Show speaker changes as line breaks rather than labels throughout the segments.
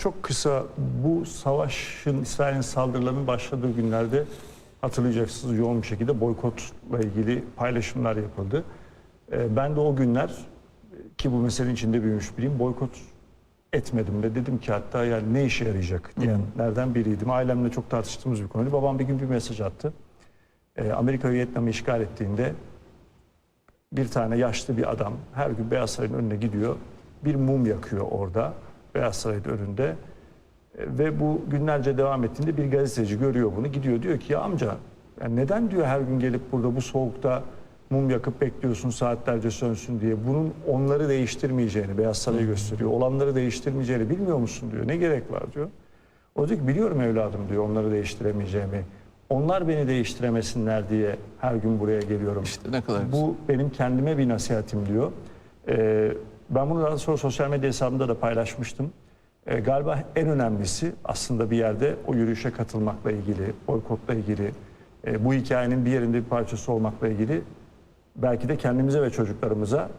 Çok kısa bu savaşın İsrail'in saldırılarının başladığı günlerde hatırlayacaksınız yoğun bir şekilde boykotla ilgili paylaşımlar yapıldı. Ee, Ben de o günler ki bu meselenin içinde büyümüş biriyim boykot etmedim de dedim ki hatta yani ne işe yarayacak diyenlerden biriydim. Ailemle çok tartıştığımız bir konuydu. Babam bir gün bir mesaj attı. Ee, Amerika Vietnam'ı işgal ettiğinde bir tane yaşlı bir adam her gün Beyaz Saray'ın önüne gidiyor. Bir mum yakıyor orada Beyaz Saray'ın önünde. E, Ve bu günlerce devam ettiğinde bir gazeteci görüyor bunu. Gidiyor diyor ki ya amca yani neden diyor her gün gelip burada bu soğukta mum yakıp bekliyorsun saatlerce sönsün diye. Bunun onları değiştirmeyeceğini Beyaz Saray'ı gösteriyor. Olanları değiştirmeyeceğini bilmiyor musun diyor. Ne gerek var diyor. O diyor ki biliyorum evladım diyor onları değiştiremeyeceğimi. Onlar beni değiştiremesinler diye her gün buraya geliyorum.
İşte ne kadar güzel.
Bu benim kendime bir nasihatim diyor. Ee, ben bunu daha sonra sosyal medya hesabımda da paylaşmıştım. Ee, galiba en önemlisi aslında bir yerde o yürüyüşe katılmakla ilgili, boykotla ilgili, e, bu hikayenin bir yerinde bir parçası olmakla ilgili belki de kendimize ve çocuklarımıza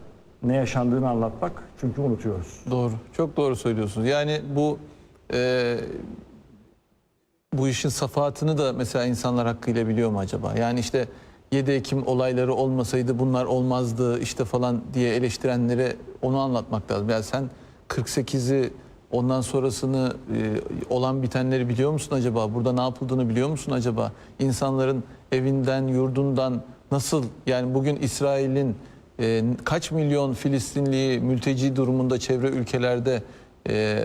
ne yaşandığını anlatmak çünkü unutuyoruz.
Doğru. Çok doğru söylüyorsunuz. Yani bu e, bu işin safahatını da mesela insanlar hakkıyla biliyor mu acaba? Yani işte 7 Ekim olayları olmasaydı bunlar olmazdı işte falan diye eleştirenlere onu anlatmak lazım. Yani sen 48'i ondan sonrasını e, olan bitenleri biliyor musun acaba? Burada ne yapıldığını biliyor musun acaba? İnsanların evinden, yurdundan nasıl yani bugün İsrail'in e, kaç milyon Filistinliyi mülteci durumunda çevre ülkelerde e,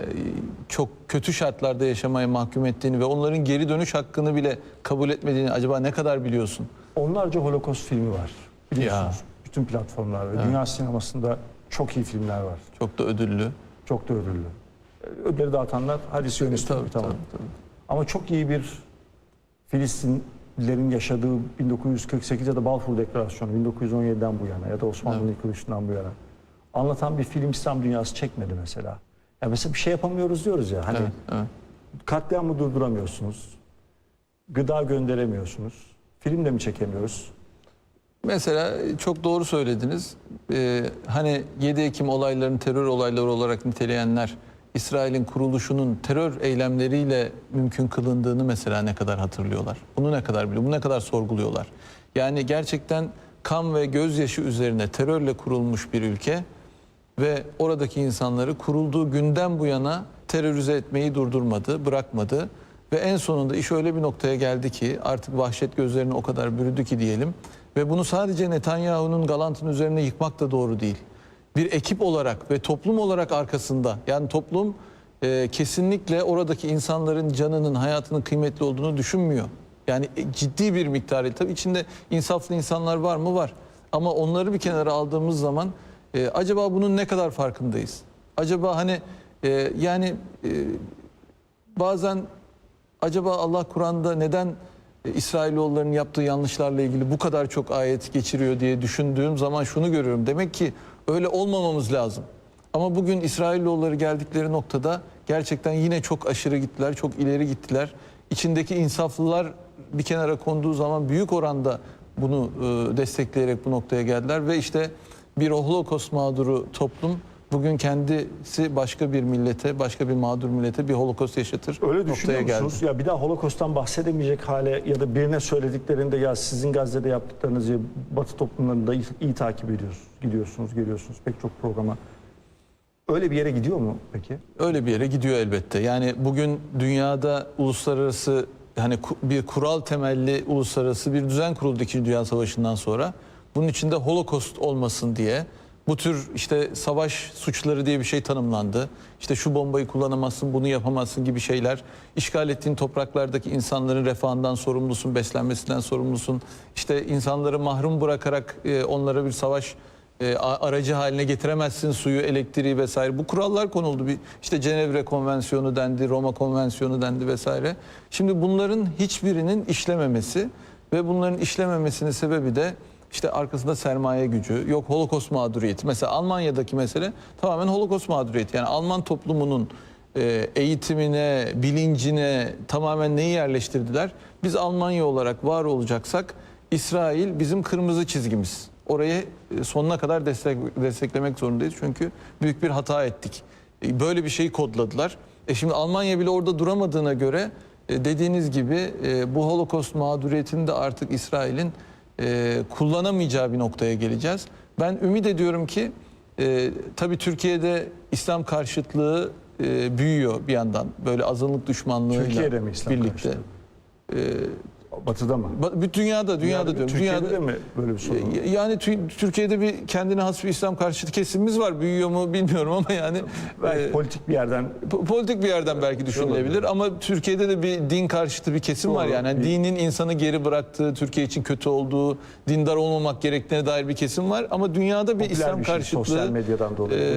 çok kötü şartlarda yaşamaya mahkum ettiğini ve onların geri dönüş hakkını bile kabul etmediğini acaba ne kadar biliyorsun?
Onlarca Holocaust filmi var. Biliyorsunuz bütün platformlarda. Dünya sinemasında çok iyi filmler var.
Çok da ödüllü.
Çok da ödüllü. Ödülleri dağıtanlar hadi Siyonist
Tabii,
tabii, tamam.
tabii, tabii.
Ama çok iyi bir Filistinlilerin yaşadığı 1948 ya da Balfour Deklarasyonu 1917'den bu yana ya da Osmanlı'nın yıkılışından bu yana anlatan bir film İslam dünyası çekmedi mesela. Ya mesela bir şey yapamıyoruz diyoruz ya. Hani
Evet, evet.
katliamı durduramıyorsunuz. Gıda gönderemiyorsunuz. De mi çekemiyoruz?
Mesela çok doğru söylediniz. Ee, hani 7 Ekim olaylarını terör olayları olarak niteleyenler İsrail'in kuruluşunun terör eylemleriyle mümkün kılındığını mesela ne kadar hatırlıyorlar? Bunu ne kadar biliyor? Bunu ne kadar sorguluyorlar? Yani gerçekten kan ve gözyaşı üzerine terörle kurulmuş bir ülke ve oradaki insanları kurulduğu günden bu yana terörize etmeyi durdurmadı, bırakmadı. Ve en sonunda iş öyle bir noktaya geldi ki artık vahşet gözlerini o kadar bürüdü ki diyelim. Ve bunu sadece Netanyahu'nun Galant'ın üzerine yıkmak da doğru değil. Bir ekip olarak ve toplum olarak arkasında yani toplum e, kesinlikle oradaki insanların canının, hayatının kıymetli olduğunu düşünmüyor. Yani e, ciddi bir miktarı. Tabii içinde insaflı insanlar var mı? Var. Ama onları bir kenara aldığımız zaman e, acaba bunun ne kadar farkındayız? Acaba hani e, yani e, bazen acaba Allah Kur'an'da neden e, İsrailoğullarının yaptığı yanlışlarla ilgili bu kadar çok ayet geçiriyor diye düşündüğüm zaman şunu görüyorum. Demek ki öyle olmamamız lazım. Ama bugün İsrailoğulları geldikleri noktada gerçekten yine çok aşırı gittiler, çok ileri gittiler. İçindeki insaflılar bir kenara konduğu zaman büyük oranda bunu e, destekleyerek bu noktaya geldiler ve işte bir holokost mağduru toplum bugün kendisi başka bir millete, başka bir mağdur millete bir holokost yaşatır
Öyle düşünüyor
geldi.
musunuz? Ya bir daha Holocaust'tan bahsedemeyecek hale ya da birine söylediklerinde ya sizin Gazze'de yaptıklarınızı Batı toplumlarında iyi, iyi takip ediyorsunuz, gidiyorsunuz, geliyorsunuz pek çok programa. Öyle bir yere gidiyor mu peki?
Öyle bir yere gidiyor elbette. Yani bugün dünyada uluslararası hani bir kural temelli uluslararası bir düzen kuruldu 2. Dünya Savaşı'ndan sonra. Bunun içinde Holocaust olmasın diye bu tür işte savaş suçları diye bir şey tanımlandı. İşte şu bombayı kullanamazsın, bunu yapamazsın gibi şeyler. İşgal ettiğin topraklardaki insanların refahından sorumlusun, beslenmesinden sorumlusun. İşte insanları mahrum bırakarak e, onlara bir savaş e, aracı haline getiremezsin suyu, elektriği vesaire. Bu kurallar konuldu. Bir işte Cenevre Konvansiyonu dendi, Roma Konvansiyonu dendi vesaire. Şimdi bunların hiçbirinin işlememesi ve bunların işlememesinin sebebi de işte arkasında sermaye gücü, yok Holocaust mağduriyeti. Mesela Almanya'daki mesele tamamen Holocaust mağduriyeti. Yani Alman toplumunun e, eğitimine, bilincine tamamen neyi yerleştirdiler? Biz Almanya olarak var olacaksak İsrail bizim kırmızı çizgimiz. Orayı e, sonuna kadar destek, desteklemek zorundayız çünkü büyük bir hata ettik. E, Böyle bir şeyi kodladılar. E şimdi Almanya bile orada duramadığına göre dediğiniz gibi bu Holocaust mağduriyetini de artık İsrail'in e, kullanamayacağı bir noktaya geleceğiz. Ben ümit ediyorum ki e, tabii Türkiye'de İslam karşıtlığı e, büyüyor bir yandan böyle azınlık düşmanlığıyla
Türkiye'de mi İslam
birlikte.
karşıtlığı?
E,
Batı'da mı?
ba- bir dünyada dünyada diyorum.
Türkiye'de
dünyada
de mi böyle bir sorun var?
Yani tü- Türkiye'de bir kendine has bir İslam karşıtı kesimimiz var. Büyüyor mu bilmiyorum ama yani
Belki
e,
politik bir yerden
Po- Politik bir yerden belki düşünülebilir ama Türkiye'de de bir din karşıtı bir kesim var
Doğru.
yani. Yani
Bir-
dinin insanı geri bıraktığı, Türkiye için kötü olduğu, dindar olmamak gerektiğine dair bir kesim var ama dünyada bir
popüler
İslam
bir şey
karşıtlığı
sosyal medyadan dolayı.
e,